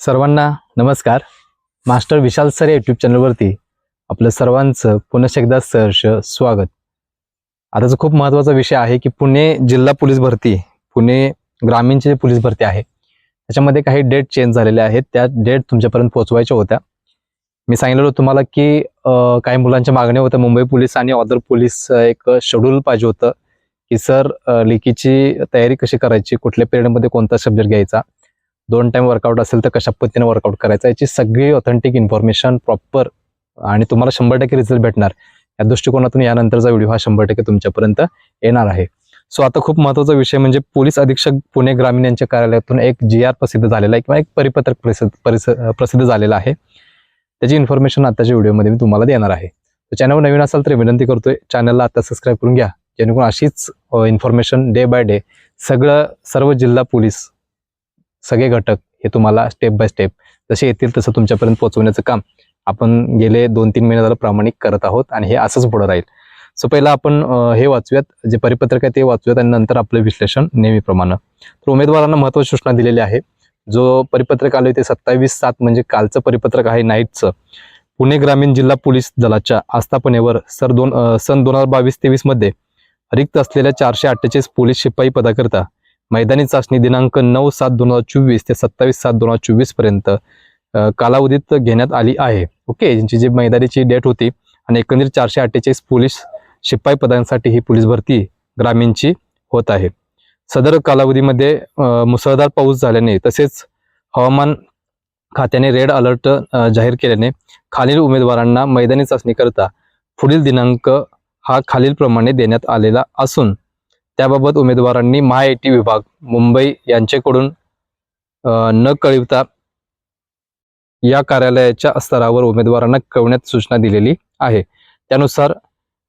सर्वांना नमस्कार. Master Vishal sir या यूट्यूब चॅनलवरती आपलं सर्वांचं पुन्हा एकदा सहर्ष स्वागत. आताचा खूप महत्त्वाचा विषय आहे की पुणे जिल्हा पोलीस भरती पुणे ग्रामीणची जी पोलीस भरती आहे त्याच्यामध्ये काही डेट चेंज झालेल्या आहेत. त्या डेट तुमच्यापर्यंत पोहोचवायच्या होत्या. मी सांगितलेलो तुम्हाला की काही मुलांच्या मागण्या होत्या. मुंबई पोलीस आणि ऑदर पोलीस एक शेड्यूल पाहिजे होतं की सर लेखीची तयारी कशी करायची? कुठल्या पिरियडमध्ये कोणता सब्जेक्ट घ्यायचा? दोन टाइम वर्कआउट असेल तर कशा पद्धतीने वर्कआउट करायचा याची सगळी ऑथेंटिक इन्फॉर्मेशन प्रॉपर आणि तुम्हाला शंभर टक्के रिझल्ट भेटणार. या दृष्टिकोनातून यानंतरचा व्हिडिओ हा शंभर टक्के तुमच्यापर्यंत येणार आहे. सो आता खूप महत्त्वाचा विषय म्हणजे पोलीस अधीक्षक पुणे ग्रामीण यांच्या कार्यालयातून एक जी आर प्रसिद्ध झालेला आहे किंवा एक परिपत्रक प्रसिद्ध परिस- प्रसिद्ध झालेला आहे. त्याची इन्फॉर्मेशन आताच्या व्हिडिओमध्ये मी तुम्हाला देणार आहे. तर चॅनलवर नवीन असाल तर विनंती करतोय चॅनलला आता सबस्क्राईब करून घ्या. जेणेकरून अशीच इन्फॉर्मेशन डे बाय डे सगळं सर्व जिल्हा पोलीस सगळे घटक हे तुम्हाला स्टेप बाय स्टेप जसे येतील तसं तुमच्यापर्यंत पोहोचवण्याचं काम आपण गेले दोन तीन महिने झालं प्रामाणिक करत आहोत आणि हे असंच पुढं राहील. सो पहिला आपण हे वाचूयात. जे परिपत्रक आहे ते वाचूयात आणि नंतर आपलं विश्लेषण नेहमीप्रमाणे. तर उमेदवारांना महत्वाची सूचना दिलेली आहे. जो परिपत्रक आलं ते सत्तावीस सात म्हणजे कालचं परिपत्रक आहे नाईटचं. पुणे ग्रामीण जिल्हा पोलीस दलाच्या आस्थापनेवर सर दोन सन दोन हजार बावीस तेवीसमध्ये रिक्त असलेल्या चारशे अठ्ठेचाळीस पोलीस शिपाई पदाकरता मैदानी चाचणी दिनांक नऊ सात दोन हजार चोवीस ते सत्तावीस सात दोन हजार चोवीसपर्यंत कालावधीत घेण्यात आली आहे. ओके? यांची जी मैदानीची डेट होती आणि एकंदरीत चारशे अठ्ठेचाळीस पोलीस शिपाई पदांसाठी ही पोलीस भरती ग्रामीणची होत आहे. सदर कालावधीमध्ये मुसळधार पाऊस झाल्याने तसेच हवामान खात्याने रेड अलर्ट जाहीर केल्याने खालील उमेदवारांना मैदानी चाचणीकरता पुढील दिनांक हा खालीलप्रमाणे देण्यात आलेला असून त्याबाबत उमेदवारांनी महाआयटी विभाग मुंबई यांच्याकडून न कळविता या कार्यालयाच्या स्तरावर उमेदवारांना कळवण्यात सूचना दिलेली आहे. त्यानुसार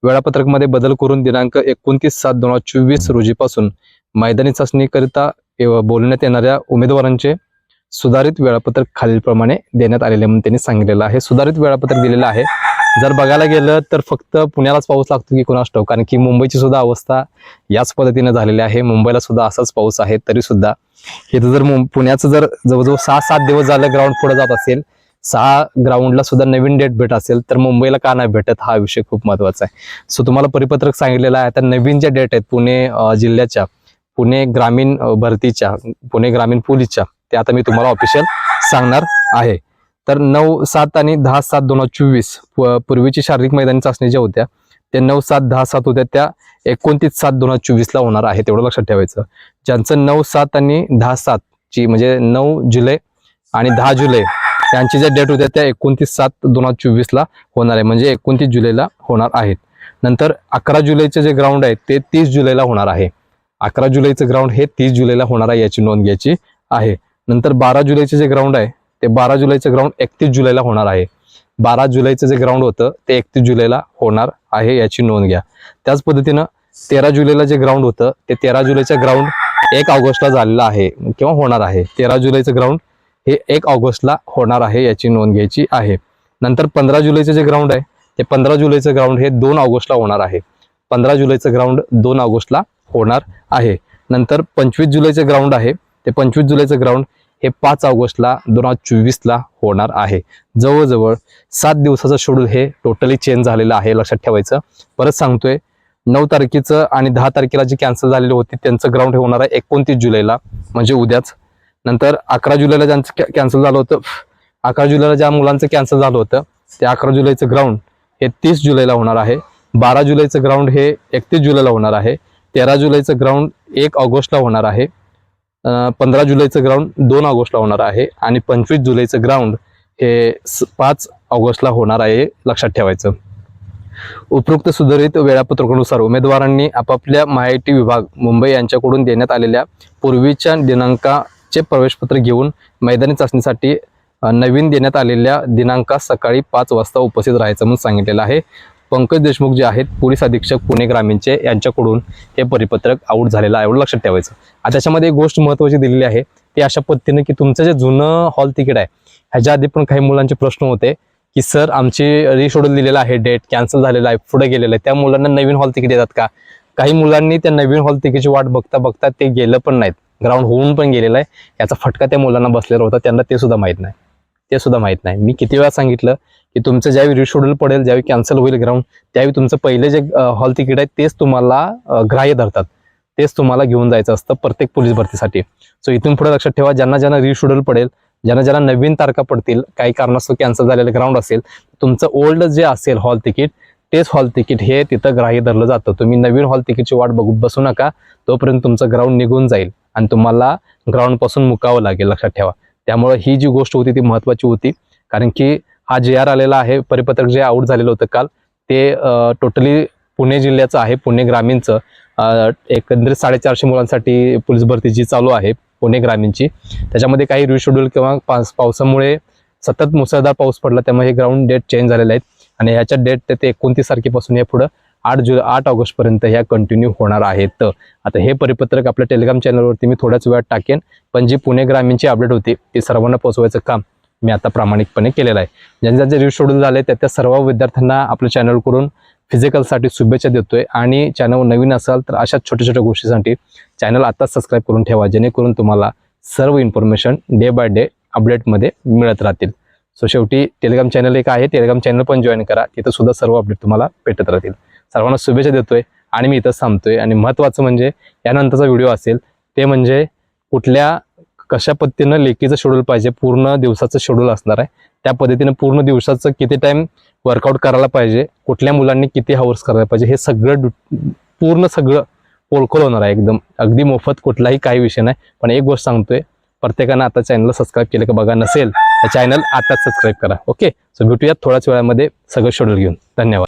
वेळापत्रकमध्ये बदल करून दिनांक एकोणतीस सात दोन हजार चोवीस रोजीपासून मैदानी चाचणीकरिता बोलण्यात येणाऱ्या उमेदवारांचे सुधारित वेळापत्रक खालीलप्रमाणे देण्यात आलेले म्हणून त्यांनी सांगितलेलं आहे. सुधारित वेळापत्रक दिलेलं आहे. जर बघायला गेलं तर फक्त पुण्यालाच पाऊस लागतो की कोणास ठाऊक? कारण की मुंबईची सुद्धा अवस्था याच पद्धतीने झालेली आहे. मुंबईला सुद्धा असाच पाऊस आहे तरी सुद्धा. इथं जर मुं- पुण्याचं जर जवळजवळ सहा सात दिवस झालं ग्राउंड पुढे जात असेल सहा ग्राउंडला सुद्धा नवीन डेट भेट असेल तर मुंबईला का नाही भेटत हा विषय खूप महत्त्वाचा आहे. सो तुम्हाला परिपत्रक सांगितलेलं आहे. आता नवीन ज्या डेट आहेत पुणे जिल्ह्याच्या पुणे ग्रामीण भरतीच्या पुणे ग्रामीण पोलीसच्या ते आता मी तुम्हाला ऑफिशियल सांगणार आहे. तर नऊ सात आणि दहा सात दोन हजार चोवीस प- पूर्वीची शारीरिक मैदानी चाचणी ज्या होत्या त्या नऊ सात दहा सात होत्या त्या एकोणतीस सात दोन हजार चोवीसला होणार आहे तेवढं लक्षात ठेवायचं. ज्यांचं नऊ सात आणि दहा सात ची म्हणजे नऊ जुलै आणि दहा जुलै यांची ज्या डेट होत्या त्या एकोणतीस सात दोन हजार चोवीसला होणार आहे म्हणजे एकोणतीस जुलैला होणार आहेत. नंतर अकरा जुलैचे जे ग्राउंड आहे ते तीस जुलैला होणार आहे. अकरा जुलैचं ग्राउंड हे तीस जुलैला होणार आहे याची नोंद घ्यायची आहे. नंतर बारा जुलैचे जे ग्राउंड आहे ते बारा जुलैचं ग्राउंड एकतीस जुलैला होणार आहे. बारा जुलैचं जे ग्राउंड होतं ते एकतीस जुलैला होणार आहे याची नोंद घ्या. त्याच पद्धतीनं तेरा जुलैला जे ग्राउंड होतं ते तेरा जुलैचं ग्राउंड एक ऑगस्टला झालेलं आहे किंवा होणार आहे. तेरा जुलैचं ग्राउंड हे एक ऑगस्टला होणार आहे याची नोंद घ्यायची आहे. नंतर पंधरा जुलैचं जे ग्राउंड आहे ते पंधरा जुलैचं ग्राउंड हे दोन ऑगस्टला होणार आहे. पंधरा जुलैचं ग्राउंड दोन ऑगस्टला होणार आहे. नंतर पंचवीस जुलैचं ग्राउंड आहे ते पंचवीस जुलैचं ग्राउंड हे पाच ऑगस्टला दोन हजार चोवीसला होणार आहे. जवळजवळ सात दिवसाचं शेड्यूल हे टोटली चेंज झालेलं आहे लक्षात ठेवायचं. परत सांगतोय नऊ तारखेचं आणि दहा तारखेला जे कॅन्सल झालेली होती त्यांचं ग्राउंड हे होणार आहे एकोणतीस जुलैला म्हणजे उद्याच. नंतर अकरा जुलैला ज्यांचं कॅन्सल झालं होतं अकरा जुलैला ज्या मुलांचं कॅन्सल झालं होतं ते अकरा जुलैचं ग्राउंड हे तीस जुलैला होणार आहे. बारा जुलैचं ग्राउंड हे एकतीस जुलैला होणार आहे. तेरा जुलैचं ग्राउंड एक ऑगस्टला होणार आहे. पंधरा जुलैचं ग्राउंड दोन ऑगस्टला होणार आहे आणि पंचवीस जुलैचं ग्राउंड हे पाच ऑगस्टला होणार आहे लक्षात ठेवायचं. उपरोक्त सुधारित वेळापत्रकानुसार उमेदवारांनी आपापल्या माहिती विभाग मुंबई यांच्याकडून देण्यात आलेल्या पूर्वीच्या दिनांकाचे प्रवेशपत्र घेऊन मैदानी चाचणीसाठी नवीन देण्यात आलेल्या दिनांकात सकाळी पाच वाजता उपस्थित राहायचं म्हणून सांगितलेलं आहे. पंकज देशमुख जे आहेत पोलीस अधीक्षक पुणे ग्रामीणचे यांच्याकडून हे परिपत्रक आऊट झालेलं आहे एवढं लक्षात ठेवायचं. आता त्याच्यामध्ये एक गोष्ट महत्त्वाची दिलेली आहे ते अशा पद्धतीने की तुमचं जे जुनं हॉल तिकीट आहे ह्याच्या आधी पण काही मुलांचे प्रश्न होते की सर आमची रिशेड्यूल दिलेला आहे डेट कॅन्सल झालेलं आहे पुढे गेलेलं आहे त्या मुलांना नवीन हॉल तिकीट येतात का? काही मुलांनी त्या नवीन हॉल तिकीटची वाट बघता बघता ते गेलं पण नाहीत. ग्राउंड होऊन पण गेलेलं आहे याचा फटका त्या मुलांना बसलेला होता त्यांना ते सुद्धा माहीत नाही. ते सुद्धा माहीत नाही. मी किती वेळा सांगितलं की तुमचं ज्यावेळी रिशेड्यूल पडेल ज्यावेळी कॅन्सल होईल ग्राउंड त्यावेळी तुमचं पहिले जे हॉल तिकीट आहे तेच तुम्हाला ग्राह्य धरतात. तेच तुम्हाला घेऊन जायचं असतं प्रत्येक पोलीस भरतीसाठी. सो इथून पुढे लक्षात ठेवा ज्यांना ज्यांना रिशेड्यूल पडेल ज्यांना ज्यांना नवीन तारखा पडतील काही कारणास्तव कॅन्सल झालेलं ग्राउंड असेल तुमचं ओल्ड जे असेल हॉल तिकीट तेच हॉल तिकीट हे तिथं ग्राह्य धरलं जातं. तुम्ही नवीन हॉल तिकीटची वाट बघू बसू नका तोपर्यंत तुमचं ग्राउंड निघून जाईल आणि तुम्हाला ग्राउंडपासून मुकावं लागेल लक्षात ठेवा. त्यामुळं ही जी गोष्ट होती ती महत्वाची होती. कारण की हा जे आर आलेला आहे परिपत्रक जे आऊट झालेलं होतं काल ते टोटली पुणे जिल्ह्याचं आहे पुणे ग्रामीणचं. एकंदरीत साडेचारशे मुलांसाठी पोलीस भरती जी चालू आहे पुणे ग्रामीणची. त्याच्यामध्ये काही रिशेड्यूल किंवा पास पावसामुळे सतत मुसळधार पाऊस पडला त्यामुळे हे ग्राउंड डेट चेंज झालेले आहेत. आणि ह्याच्या डेट ते एकोणतीस तारखेपासून हे पुढं आठ जुलै आठ ऑगस्टपर्यंत ह्या कंटिन्यू होणार आहेत. आता हे परिपत्रक आपल्या टेलिग्राम चॅनलवरती मी थोड्याच वेळात टाकेन पण जी पुणे ग्रामीणची अपडेट होती ती सर्वांना पोहोचवायचं काम मी आता प्रामाणिकपणे केलेलं आहे. ज्यांच्या जे रिशेड्यूल झाले त्या त्या सर्व विद्यार्थ्यांना आपल्या चॅनलकडून फिजिकलसाठी शुभेच्छा देतोय. आणि चॅनल नवीन असाल तर अशा छोट्या छोट्या गोष्टीसाठी चॅनल आत्ताच सबस्क्राईब करून ठेवा जेणेकरून तुम्हाला सर्व इन्फॉर्मेशन डे बाय डे अपडेटमध्ये मिळत राहतील. सो शेवटी टेलिग्राम चॅनल एक आहे टेलिग्राम चॅनल पण जॉईन करा. तिथं सुद्धा सर्व अपडेट तुम्हाला भेटत राहतील. सर्वांना शुभेच्छा देतोय आणि मी इथं थांबतोय. आणि महत्त्वाचं म्हणजे यानंतरचा व्हिडिओ असेल ते म्हणजे कुठल्या कशा पद्धतीनं लेकीचं शेड्यूल पाहिजे पूर्ण दिवसाचं शेड्यूल असणार आहे. त्या पद्धतीनं पूर्ण दिवसाचं किती टाइम वर्कआउट करायला पाहिजे कुठल्या मुलांनी किती हावर्स करायला पाहिजे हे सगळं पूर्ण सगळं पोळखोल होणार आहे एकदम. अगदी मोफत कुठलाही काही विषय नाही. पण एक गोष्ट सांगतोय प्रत्येकानं आता चॅनलला सबस्क्राईब केलं का बघा नसेल तर चॅनल आताच सबस्क्राईब करा. ओके सो भेटूयात थोड्याच वेळामध्ये सगळं शेड्यूल घेऊन. धन्यवाद.